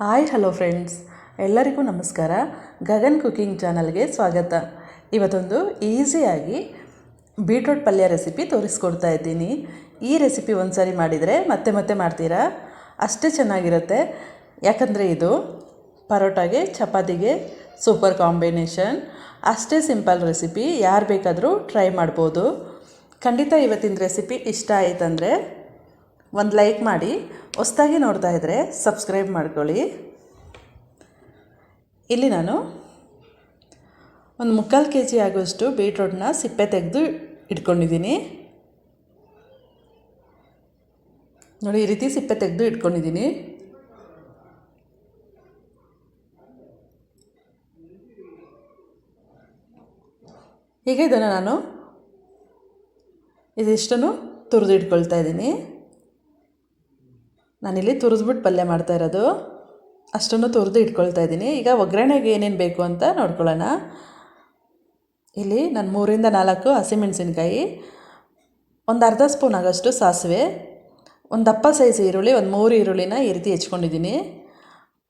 Hi hello friends ಎಲ್ಲರಿಗೂ ನಮಸ್ಕಾರ. Gagan cooking ಚಾನಲ್ಗೆ ಸ್ವಾಗತ. ಇವತ್ತೊಂದು ಈಸಿಯಾಗಿ ಬೀಟ್ರೂಟ್ ಪಲ್ಯ ರೆಸಿಪಿ ತೋರಿಸ್ಕೊಡ್ತಾ ಇದ್ದೀನಿ. ಈ ರೆಸಿಪಿ ಒಂದು ಸಾರಿ ಮಾಡಿದರೆ ಮತ್ತೆ ಮತ್ತೆ ಮಾಡ್ತೀರಾ? ಅಷ್ಟೇ ಚೆನ್ನಾಗಿರುತ್ತೆ. ಯಾಕಂದರೆ ಇದು ಪರೋಟಾಗೆ, ಚಪಾತಿಗೆ ಸೂಪರ್ ಕಾಂಬಿನೇಷನ್ ಅಷ್ಟೇ ಸಿಂಪಲ್ ರೆಸಿಪಿ ಯಾರು ಬೇಕಾದರೂ ಟ್ರೈ ಮಾಡ್ಬೋದು. ಖಂಡಿತ ಇವತ್ತಿನ ರೆಸಿಪಿ ಇಷ್ಟ ಆಯ್ತಂದರೆ ಒಂದು ಲೈಕ್ ಮಾಡಿ, ಹೊಸ್ದಾಗಿ ನೋಡ್ತಾ ಇದ್ದರೆ ಸಬ್ಸ್ಕ್ರೈಬ್ ಮಾಡ್ಕೊಳ್ಳಿ. ಇಲ್ಲಿ ನಾನು ಒಂದು ಮುಕ್ಕಾಲು ಕೆ ಜಿ ಆಗೋಷ್ಟು ಬೀಟ್ರೋಟ್ನ ಸಿಪ್ಪೆ ತೆಗೆದು ಇಟ್ಕೊಂಡಿದ್ದೀನಿ. ನೋಡಿ, ಈ ರೀತಿ ಸಿಪ್ಪೆ ತೆಗೆದು ಇಟ್ಕೊಂಡಿದ್ದೀನಿ. ಹೀಗೆ ಇದನ್ನು ನಾನು ಇದಿಷ್ಟನ್ನು ತುರಿದು ಇಟ್ಕೊಳ್ತಾ ಇದ್ದೀನಿ. ನಾನಿಲ್ಲಿ ತುರಿದ್ಬಿಟ್ಟು ಪಲ್ಯ ಮಾಡ್ತಾ ಇರೋದು. ಅಷ್ಟನ್ನು ತುರಿದು ಇಟ್ಕೊಳ್ತಾ ಇದ್ದೀನಿ. ಈಗ ಒಗ್ಗರಣೆಗೆ ಏನೇನು ಬೇಕು ಅಂತ ನೋಡ್ಕೊಳ್ಳೋಣ. ಇಲ್ಲಿ ನಾನು ಮೂರಿಂದ ನಾಲ್ಕು ಹಸಿಮೆಣಸಿನ್ಕಾಯಿ, ಒಂದು ಅರ್ಧ ಸ್ಪೂನ್ ಆಗೋಷ್ಟು ಸಾಸಿವೆ, ಒಂದು ದಪ್ಪ ಸೈಜ್ ಈರುಳ್ಳಿ, ಒಂದು ಮೂರು ಈರುಳ್ಳಿನ ಈ ರೀತಿ ಹೆಚ್ಕೊಂಡಿದ್ದೀನಿ.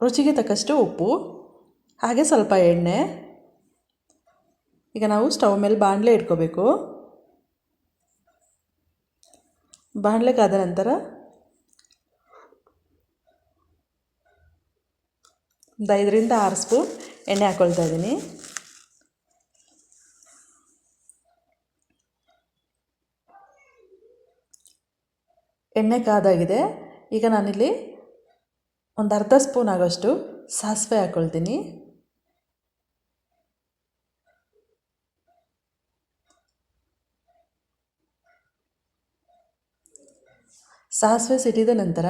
ರುಚಿಗೆ ತಕ್ಕಷ್ಟು ಉಪ್ಪು, ಹಾಗೆ ಸ್ವಲ್ಪ ಎಣ್ಣೆ. ಈಗ ನಾವು ಸ್ಟವ್ ಮೇಲೆ ಬಾಣಲೆ ಇಟ್ಕೋಬೇಕು. ಬಾಣಲೆ ಕಾದ ನಂತರ ಒಂದು ಐದರಿಂದ ಆರು ಸ್ಪೂನ್ ಎಣ್ಣೆ ಹಾಕ್ಕೊಳ್ತಾ ಇದ್ದೀನಿ. ಎಣ್ಣೆ ಕಾದಾಗಿದೆ. ಈಗ ನಾನಿಲ್ಲಿ ಒಂದು ಅರ್ಧ ಸ್ಪೂನ್ ಆಗೋಷ್ಟು ಸಾಸಿವೆ ಹಾಕ್ಕೊಳ್ತೀನಿ ಸಾಸಿವೆ ಸಿಡಿದ ನಂತರ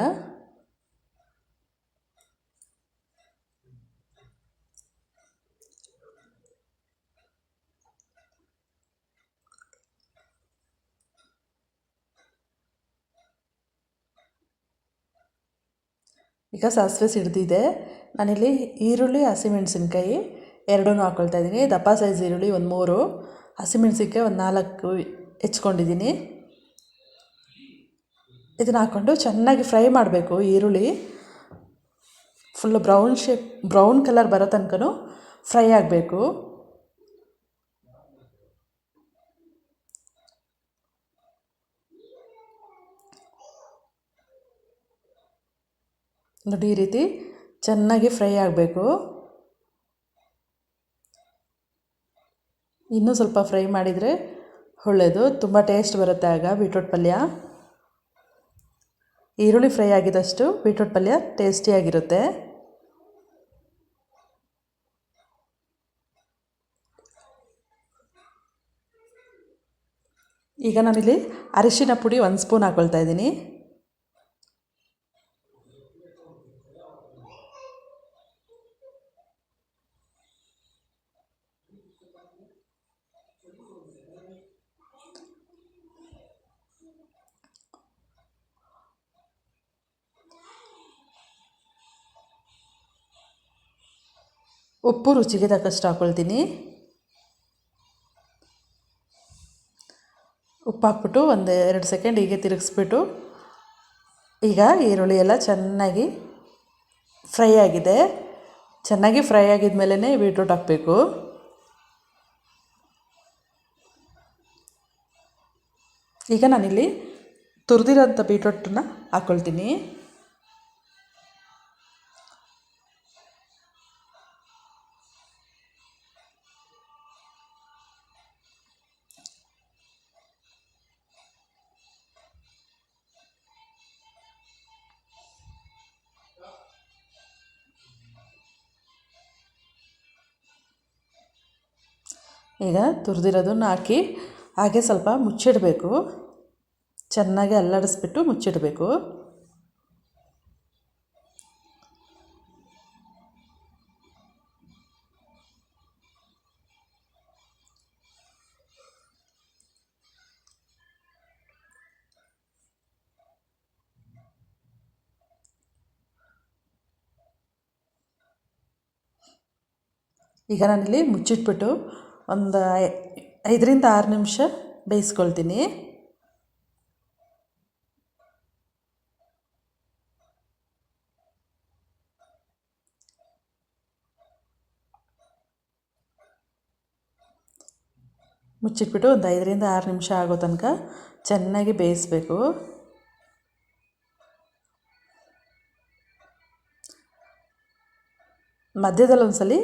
ಈಗ ಸಾಸಿವೆ ಸಿಡ್ದಿದೆ. ನಾನಿಲ್ಲಿ ಈರುಳ್ಳಿ, ಹಸಿಮೆಣಸಿನ್ಕಾಯಿ ಎರಡೂ ಹಾಕ್ಕೊಳ್ತಾ ಇದ್ದೀನಿ. ದಪ್ಪ ಸೈಜ್ ಈರುಳ್ಳಿ ಒಂದು ಮೂರು, ಹಸಿಮೆಣಸಿನ್ಕಾಯಿ ಒಂದು ನಾಲ್ಕು ಹೆಚ್ಕೊಂಡಿದ್ದೀನಿ. ಇದನ್ನು ಹಾಕ್ಕೊಂಡು ಚೆನ್ನಾಗಿ ಫ್ರೈ ಮಾಡಬೇಕು ಈರುಳ್ಳಿ. Full brown shape brown colour ಬರೋ ತನಕ ಫ್ರೈ ಆಗಬೇಕು. ನೋಡಿ ಈ ರೀತಿ ಚೆನ್ನಾಗಿ ಫ್ರೈ ಆಗಬೇಕು. ಇನ್ನೂ ಸ್ವಲ್ಪ ಫ್ರೈ ಮಾಡಿದರೆ ಒಳ್ಳೆಯದು ತುಂಬ ಟೇಸ್ಟ್ ಬರುತ್ತೆ ಆಗ ಬೀಟ್ರೋಟ್ ಪಲ್ಯ. ಈರುಳ್ಳಿ ಫ್ರೈ ಆಗಿದಷ್ಟು ಬೀಟ್ರೋಟ್ ಪಲ್ಯ ಟೇಸ್ಟಿಯಾಗಿರುತ್ತೆ ಈಗ ನಾನಿಲ್ಲಿ ಅರಿಶಿನ ಪುಡಿ ಒಂದು ಸ್ಪೂನ್ ಹಾಕ್ಕೊಳ್ತಾ ಇದ್ದೀನಿ. ಉಪ್ಪು ರುಚಿಗೆ ತಕ್ಕಷ್ಟು ಹಾಕ್ಕೊಳ್ತೀನಿ ಉಪ್ಪು ಹಾಕ್ಬಿಟ್ಟು ಒಂದು ಎರಡು ಸೆಕೆಂಡ್ ಹೀಗೆ ತಿರುಗಿಸ್ಬಿಟ್ಟು ಈಗ ಈರುಳ್ಳಿ ಎಲ್ಲ ಚೆನ್ನಾಗಿ ಫ್ರೈ ಆಗಿದೆ. ಚೆನ್ನಾಗಿ ಫ್ರೈ ಆಗಿದ ಮೇಲೇ ಬೀಟ್ರೂಟ್ ಹಾಕಬೇಕು. ಈಗ ನಾನಿಲ್ಲಿ ತುರಿದಿರೋಂಥ ಬೀಟ್ರೂಟನ್ನ ಹಾಕ್ಕೊಳ್ತೀನಿ ಈಗ ತುರಿದಿರೋದನ್ನ ಹಾಕಿ ಹಾಗೆ ಸ್ವಲ್ಪ ಮುಚ್ಚಿಡಬೇಕು. ಚೆನ್ನಾಗಿ ಅಲ್ಲಾಡಿಸ್ಬಿಟ್ಟು ಮುಚ್ಚಿಡಬೇಕು. ಈಗ ನಾನಿಲ್ಲಿ ಮುಚ್ಚಿಟ್ಬಿಟ್ಟು ಒಂದು ಐದರಿಂದ ಆರು ನಿಮಿಷ ಬೇಯಿಸ್ಕೊಳ್ತೀನಿ. ಮುಚ್ಚಿಟ್ಬಿಟ್ಟು ಒಂದು ಐದರಿಂದ ಆರು ನಿಮಿಷ ಆಗೋ ತನಕ ಚೆನ್ನಾಗಿ ಬೇಯಿಸ್ಬೇಕು. ಮಧ್ಯದಲ್ಲಿ ಒಂದ್ಸಲಿ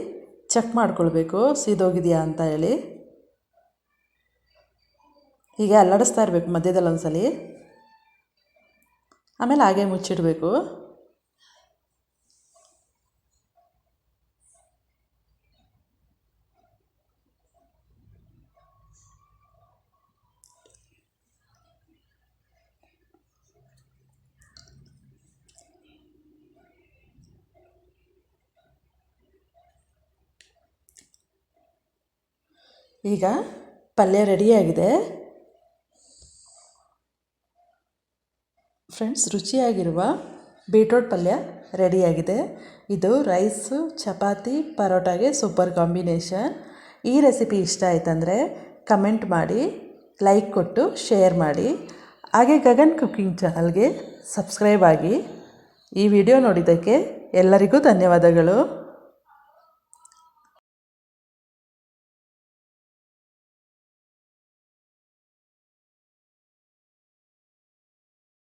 ಚೆಕ್ ಮಾಡ್ಕೊಳ್ಬೇಕು. ಸೀದೋಗಿದೆಯಾ ಅಂತ ಹೇಳಿ. ಹೀಗೆ ಅಲ್ಲಾಡಿಸ್ತಾ ಇರಬೇಕು ಮಧ್ಯದಲ್ಲಿ ಒಂದ್ಸಲಿ ಆಮೇಲೆ ಹಾಗೆ ಮುಚ್ಚಿಡಬೇಕು. ಈಗ ಪಲ್ಯ ರೆಡಿಯಾಗಿದೆ. ಫ್ರೆಂಡ್ಸ್, ರುಚಿಯಾಗಿರುವ ಬೀಟ್ರೋಟ್ ಪಲ್ಯ ರೆಡಿಯಾಗಿದೆ. ಇದು ರೈಸು, ಚಪಾತಿ, ಪರೋಟಾಗೆ ಸೂಪರ್ ಕಾಂಬಿನೇಷನ್. ಈ ರೆಸಿಪಿ ಇಷ್ಟ ಆಯ್ತಂದರೆ ಕಮೆಂಟ್ ಮಾಡಿ, ಲೈಕ್ ಕೊಟ್ಟು, ಶೇರ್ ಮಾಡಿ. ಹಾಗೆ ಗಗನ್ ಕುಕ್ಕಿಂಗ್ ಚಾನಲ್ಗೆ ಸಬ್ಸ್ಕ್ರೈಬ್ ಆಗಿ ಈ ವಿಡಿಯೋ ನೋಡಿದ್ದಕ್ಕೆ ಎಲ್ಲರಿಗೂ ಧನ್ಯವಾದಗಳು.